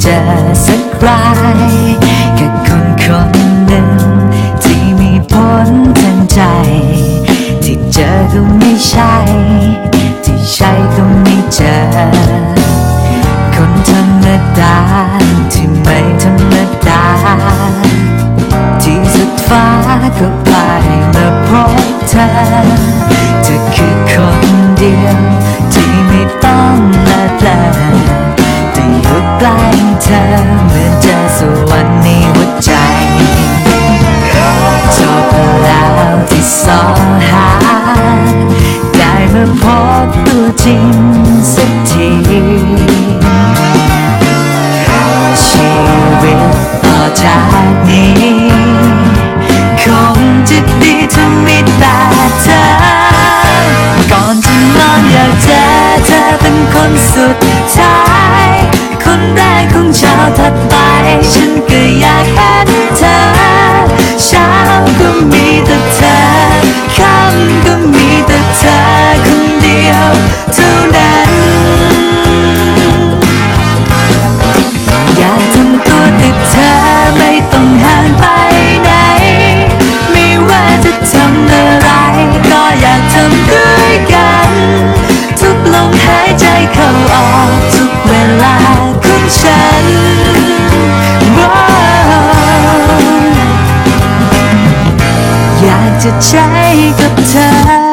เจอสักรายกับคนคนหนึ่งที่มีผลทันใจ ที่เจอก็ไม่ใชู่่ใกล้เธอเหมือนเจอสวรรค์ that จะใช้กับเธอ